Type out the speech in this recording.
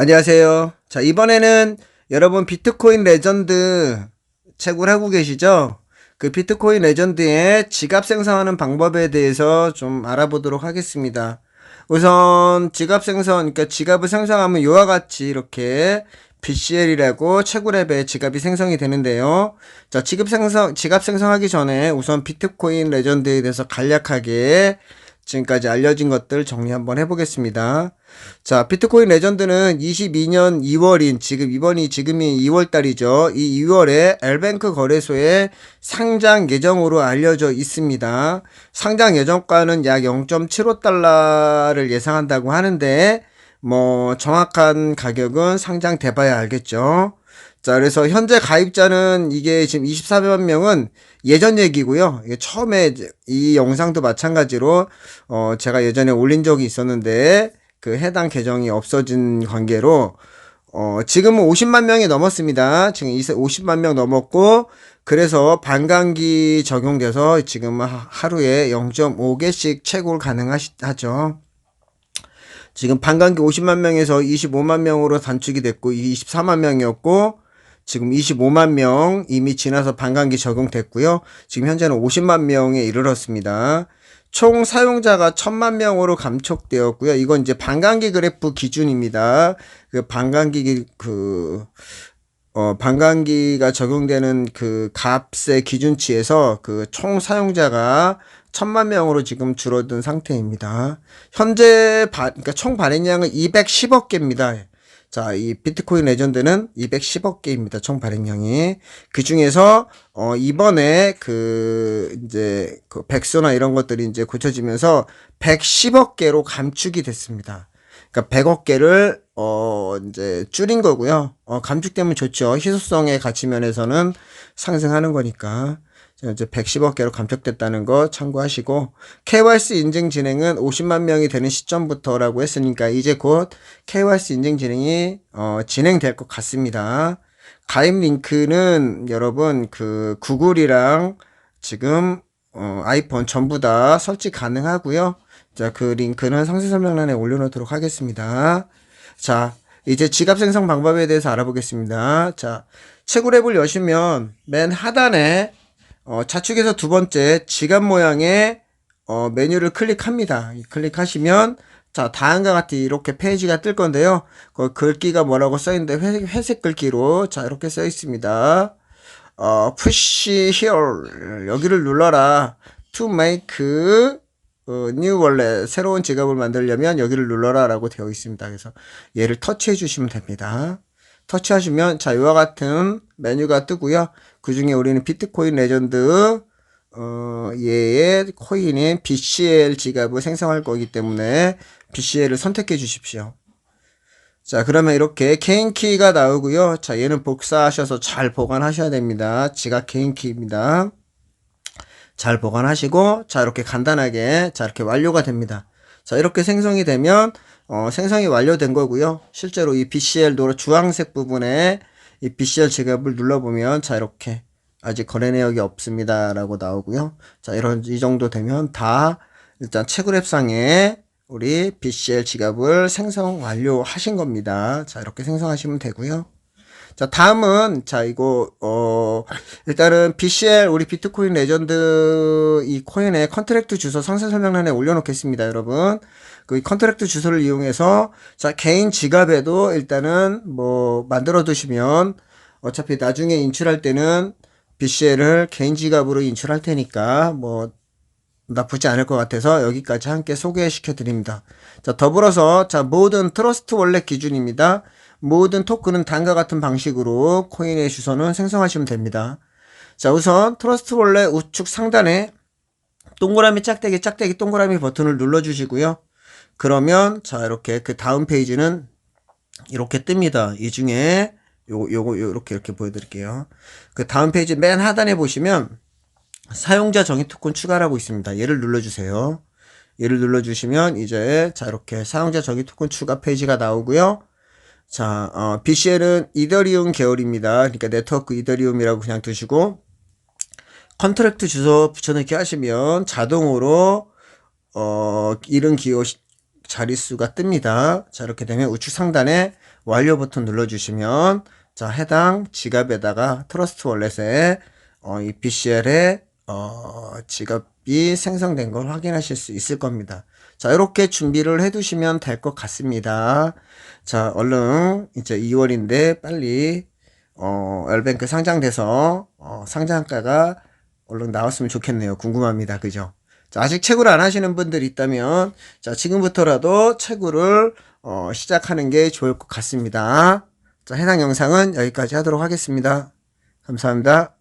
안녕하세요. 자, 이번에는 여러분 비트코인 레전드 채굴 하고 계시죠? 그 비트코인 레전드의 지갑 생성하는 방법에 대해서 좀 알아보도록 하겠습니다. 우선 지갑 생성, 그러니까 지갑을 생성하면 이와 같이 이렇게 BCL이라고 채굴앱에 지갑이 생성이 되는데요. 자, 지갑 생성, 지갑 생성하기 전에 우선 비트코인 레전드에 대해서 간략하게 지금까지 알려진 것들 정리 한번 해보겠습니다. 자, 비트코인 레전드는 22년 2월인 지금 이번이 지금이 2월 달이죠. 이 2월에 엘뱅크 거래소에 상장 예정으로 알려져 있습니다. 상장 예정가는 약 0.75달러를 예상한다고 하는데 뭐 정확한 가격은 상장 돼봐야 알겠죠. 자, 그래서 현재 가입자는 이게 지금 24만 명은 예전 얘기고요. 이게 처음에 이 영상도 마찬가지로 어 제가 예전에 올린 적이 있었는데 그 해당 계정이 없어진 관계로 어 지금은 50만 명이 넘었습니다. 지금 50만 명 넘었고 그래서 반감기 적용돼서 지금 하루에 0.5개씩 채굴 가능하죠. 지금 반감기 50만 명에서 25만 명으로 단축이 됐고 24만 명이었고 지금 25만 명 이미 지나서 반감기 적용됐고요. 지금 현재는 50만 명에 이르렀습니다. 총 사용자가 1000만 명으로 감촉되었고요. 이건 이제 반감기 그래프 기준입니다. 그 반감기 그 어, 반감기가 적용되는 그 값의 기준치에서 그 총 사용자가 천만 명으로 지금 줄어든 상태입니다. 현재 바, 그러니까 총 발행량은 210억 개입니다. 자, 이 비트코인 레전드는 210억 개입니다. 총 발행량이. 그 중에서, 어, 이번에 그, 이제, 그 백수나 이런 것들이 이제 고쳐지면서 110억 개로 감축이 됐습니다. 그러니까 100억 개를, 어, 이제 줄인 거고요. 어, 감축되면 좋죠. 희소성의 가치 면에서는 상승하는 거니까. 이제 110억 개로 감축됐다는 거 참고하시고 KYC 인증 진행은 50만 명이 되는 시점부터라고 했으니까 이제 곧 KYC 인증 진행이 어, 진행될 것 같습니다. 가입 링크는 여러분 그 구글이랑 지금 어, 아이폰 전부 다 설치 가능하고요. 자, 그 링크는 상세 설명란에 올려놓도록 하겠습니다. 자, 이제 지갑 생성 방법에 대해서 알아보겠습니다. 자, 채굴 앱을 여시면 맨 하단에 어, 좌측에서 두 번째 지갑 모양의 어, 메뉴를 클릭합니다. 클릭하시면 자 다음과 같이 이렇게 페이지가 뜰 건데요. 그 글귀가 뭐라고 써 있는데 회색, 회색 글귀로 자 이렇게 써 있습니다. 어, push here 여기를 눌러라 to make 어, wallet 새로운 지갑을 만들려면 여기를 눌러라 라고 되어 있습니다. 그래서 얘를 터치해 주시면 됩니다. 터치하시면 자 이와 같은 메뉴가 뜨고요. 그 중에 우리는 비트코인 레전드 어, 얘의 코인인 BCL 지갑을 생성할 거기 때문에 BCL을 선택해 주십시오. 자, 그러면 이렇게 개인 키가 나오고요. 자, 얘는 복사하셔서 잘 보관하셔야 됩니다. 지갑 개인 키입니다. 잘 보관하시고, 자, 이렇게 간단하게, 자, 이렇게 완료가 됩니다. 자, 이렇게 생성이 되면, 어, 생성이 완료된 거고요. 실제로 이 BCL 도로 주황색 부분에 이 BCL 지갑을 눌러보면 자 이렇게 아직 거래 내역이 없습니다 라고 나오고요. 자 이런 이 정도 되면 다 일단 채굴앱상에 우리 BCL 지갑을 생성 완료하신 겁니다. 자 이렇게 생성하시면 되고요 자 다음은 자 이거 어 일단은 BCL 우리 비트코인 레전드 이 코인의 컨트랙트 주소 상세 설명란에 올려놓겠습니다 여러분 그 컨트랙트 주소를 이용해서 자 개인 지갑에도 일단은 뭐 만들어 두시면 어차피 나중에 인출할 때는 BCL을 개인 지갑으로 인출할 테니까 뭐 나쁘지 않을 것 같아서 여기까지 함께 소개시켜 드립니다. 자 더불어서 자 모든 트러스트 원래 기준입니다. 모든 토큰은 다음과 같은 방식으로 코인의 주소는 생성하시면 됩니다. 자 우선 트러스트 원래 우측 상단에 동그라미 짝대기 짝대기 동그라미 버튼을 눌러 주시고요. 그러면 자 이렇게 그 다음 페이지는 이렇게 뜹니다. 이 중에 요 요거 요렇게 이렇게 보여드릴게요. 그 다음 페이지 맨 하단에 보시면 사용자 정의 토큰 추가라고 있습니다. 얘를 눌러주세요. 얘를 눌러주시면 이제 자 이렇게 사용자 정의 토큰 추가 페이지가 나오고요. 자 어, BCL은 이더리움 계열입니다. 그러니까 네트워크 이더리움이라고 그냥 두시고 컨트랙트 주소 붙여넣기 하시면 자동으로 어 이른 기호 자릿수가 뜹니다. 자, 이렇게 되면 우측 상단에 완료 버튼 눌러주시면 자 해당 지갑에다가 트러스트 월렛에 어, 이 BCL에 어, 지갑이 생성된 걸 확인하실 수 있을 겁니다. 자 이렇게 준비를 해두시면 될 것 같습니다. 자 얼른 이제 2월인데 빨리 어, 엘뱅크 상장돼서 어, 상장가가 얼른 나왔으면 좋겠네요. 궁금합니다. 그죠? 자, 아직 채굴 안 하시는 분들 있다면 자, 지금부터라도 채굴을 어, 시작하는 게 좋을 것 같습니다. 자, 해당 영상은 여기까지 하도록 하겠습니다. 감사합니다.